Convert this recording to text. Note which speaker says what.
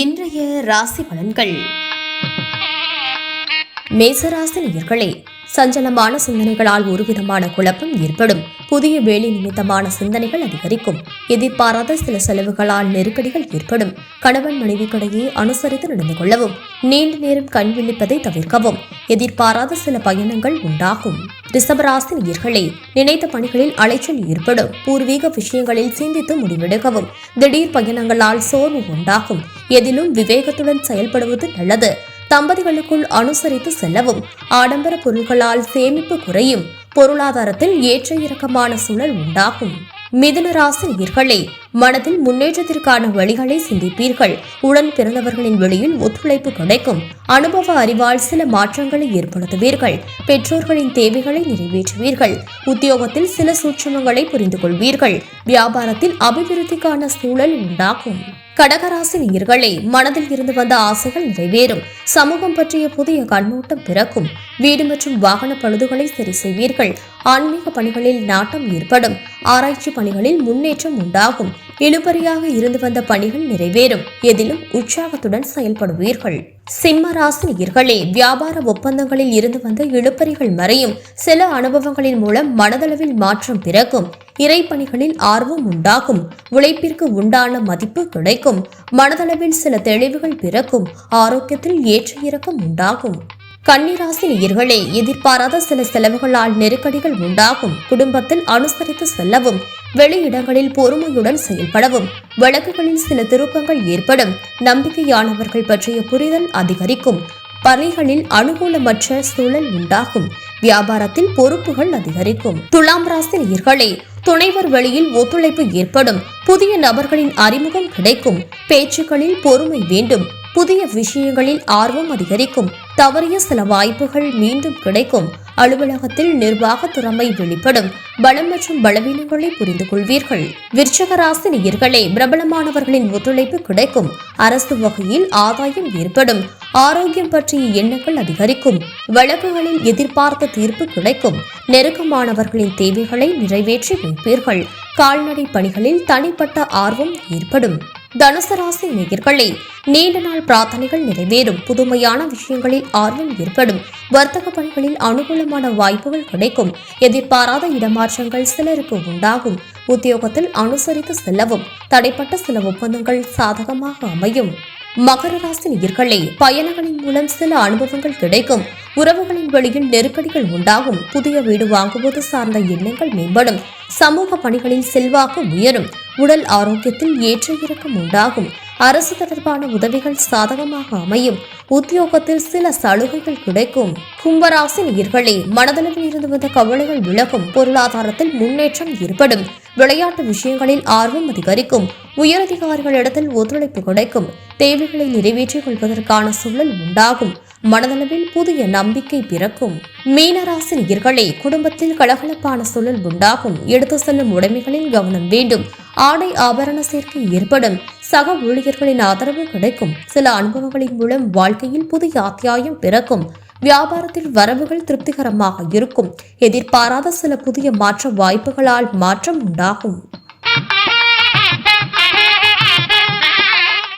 Speaker 1: இன்றைய ராசி பலன்கள். மேசராசி நேயர்களே சஞ்சலமான சிந்தனைகளால் ஒருவிதமான குழப்பம் ஏற்படும். புதிய வேலை நிமித்தமான சிந்தனைகள் அதிகரிக்கும். எதிர்பாராத சில செலவுகளால் நெருக்கடிகள் ஏற்படும். கணவன் மனைவிக்கிடையே அனுசரித்து நடந்து கொள்ளவும் நீண்ட நேரம் கண் விழிப்பதை தவிர்க்கவும் எதிர்பாராத சில பயணங்கள் உண்டாகும். ரிஷபராசி நேர்களே நினைத்த பணிகளில் அலைச்சல் ஏற்படும். பூர்வீக விஷயங்களில் சிந்தித்து முடிவெடுக்கவும் திடீர் பயணங்களால் சோர்வு உண்டாகும். எதிலும் விவேகத்துடன் செயல்படுவது நல்லது. தம்பதிகளுக்குள் அனுசரித்து செல்லவும் ஆடம்பர பொருட்களால் சேமிப்பு குறையும் பொருளாதாரத்தில் ஏற்ற இறக்கமான சூழல் உண்டாகும். மிதுன ராசி நேர்களே மனதில் முன்னேற்றத்திற்கான வழிகளை சிந்திப்பீர்கள். உடன் பிறந்தவர்களின் வெளியில் ஒத்துழைப்பு கிடைக்கும். அனுபவ அறிவால் சில மாற்றங்களை ஏற்படுத்துவீர்கள். பெற்றோர்களின் தேவைகளை நிறைவேற்றுவீர்கள். உத்தியோகத்தில் சில சூட்சமங்களை புரிந்து கொள்வீர்கள் வியாபாரத்தில் அபிவிருத்திக்கான சூழல் உண்டாகும். கடகராசி நேயர்களே மனதில் இருந்து வந்த ஆசைகள் நிறைவேறும். சமூகம் பற்றிய புதிய கண்ணோட்டம் பிறக்கும். வீடு மற்றும் வாகன பழுதுகளை சரி செய்வீர்கள். ஆன்மீக பணிகளில் நாட்டம் ஏற்படும். ஆராய்ச்சி பணிகளில் முன்னேற்றம் உண்டாகும். இழுபறியாக இருந்து வந்த பணிகள் நிறைவேறும். எதிலும் உற்சாகத்துடன் செயல்படுவீர்கள் சிம்ம ராசினியர்களே வியாபார ஒப்பந்தங்களில் இருந்து வந்த இழுபறிகள் மறையும். சில அனுபவங்களின் மூலம் மனதளவில் மாற்றம் பிறக்கும். இறைப்பணிகளில் ஆர்வம் உண்டாகும். உழைப்பிற்கு உண்டான மதிப்பு கிடைக்கும். மனதளவில் சில தெளிவுகள் பிறக்கும். ஆரோக்கியத்தில் ஏற்ற இறக்கம் உண்டாகும். கன்னிராசி நேயர்களே எதிர்பாராத சில செலவுகளால் நெருக்கடிகள் உண்டாகும். குடும்பத்தில் அனுசரித்து செல்லவும் வெளியிடங்களில் பொறுமையுடன் செயல்படவும் வழக்குகளில் சில திருப்பங்கள் ஏற்படும். நம்பிக்கையானவர்கள் பற்றிய புரிதல் அதிகரிக்கும். பணிகளில் அனுகூலமற்ற சூழல் உண்டாகும். வியாபாரத்தில் பொறுப்புகள் அதிகரிக்கும். துலாம் ராசி நேயர்களே துணைவர் வழியில் ஒத்துழைப்பு ஏற்படும். புதிய நபர்களின் அறிமுகம் கிடைக்கும். பேச்சுக்களில் பொறுமை வேண்டும். புதிய விஷயங்களில் ஆர்வம் அதிகரிக்கும். தவறிய சில வாய்ப்புகள் மீண்டும் கிடைக்கும். அலுவலகத்தில் நிர்வாக திறமை வெளிப்படும். பலம் மற்றும் பலவீனங்களை புரிந்து கொள்வீர்கள். விருச்சக நேயர்களே பிரபலமானவர்களின் ஒத்துழைப்பு கிடைக்கும். அரசு வகையில் ஆதாயம் ஏற்படும். ஆரோக்கியம் பற்றிய எண்ணங்கள் அதிகரிக்கும். வழக்குகளில் எதிர்பார்த்த தீர்ப்பு கிடைக்கும். நெருக்கமானவர்களின் தேவைகளை நிறைவேற்றி வைப்பீர்கள். கால்நடை பணிகளில் தனிப்பட்ட ஆர்வம் ஏற்படும். தனுசு ராசி நேயர்களே நீண்ட நாள் பிரார்த்தனைகள் நிறைவேறும். புதுமையான விஷயங்களில் ஆர்வம் ஏற்படும். வர்த்தக பணிகளில் அனுகூலமான வாய்ப்புகள் கிடைக்கும். எதிர்பாராத இடமாற்றங்கள் சிலருக்கு உண்டாகும். உத்தியோகத்தில் அனுசரித்து செல்லவும் தடைப்பட்ட சில ஒப்பந்தங்கள் சாதகமாக அமையும். மகர ராசி நேயர்களே பயணங்களின் மூலம் சில அனுபவங்கள் கிடைக்கும். உறவுகளின் வழியில் நெருக்கடிகள் உண்டாகும். புதிய வீடு வாங்குவது சார்ந்த எண்ணங்கள் மேம்படும். சமூக பணிகளில் செல்வாக்கு உயரும். உடல் ஆரோக்கியத்தில் ஏற்ற இறக்கம் உண்டாகும். அரசு தொடர்பான உதவிகள் சாதகமாக அமையும். உத்தியோகத்தில் சில சலுகைகள் கிடைக்கும். கும்பராசி நேயர்களே மனதளவில் இருந்து வந்த கவலைகள் விலகும். பொருளாதாரத்தில் முன்னேற்றம் ஏற்படும். விளையாட்டு விஷயங்களில் ஆர்வம் அதிகரிக்கும். உயரதிகாரிகளிடத்தில் ஒத்துழைப்பு கிடைக்கும். தேவைகளை நிறைவேற்றிக் கொள்வதற்கான சூழல் உண்டாகும். மனதளவில் புதிய நம்பிக்கை பிறக்கும். மீனராசி நேயர்களே குடும்பத்தில் கலகலப்பான சூழல் உண்டாகும். எடுத்து செல்லும் உடைமைகளில் கவனம் வேண்டும். ஆடை ஆபரண சேர்க்கை ஏற்படும். சக ஊழியர்களின் ஆதரவு கிடைக்கும். சில அனுபவங்களின் மூலம் வாழ்க்கையில் புதிய அத்தியாயம் பிறக்கும். வியாபாரத்தில் வரவுகள் திருப்திகரமாக இருக்கும். எதிர்பாராத சில புதிய மாற்ற வாய்ப்புகளால் மாற்றம் உண்டாகும்.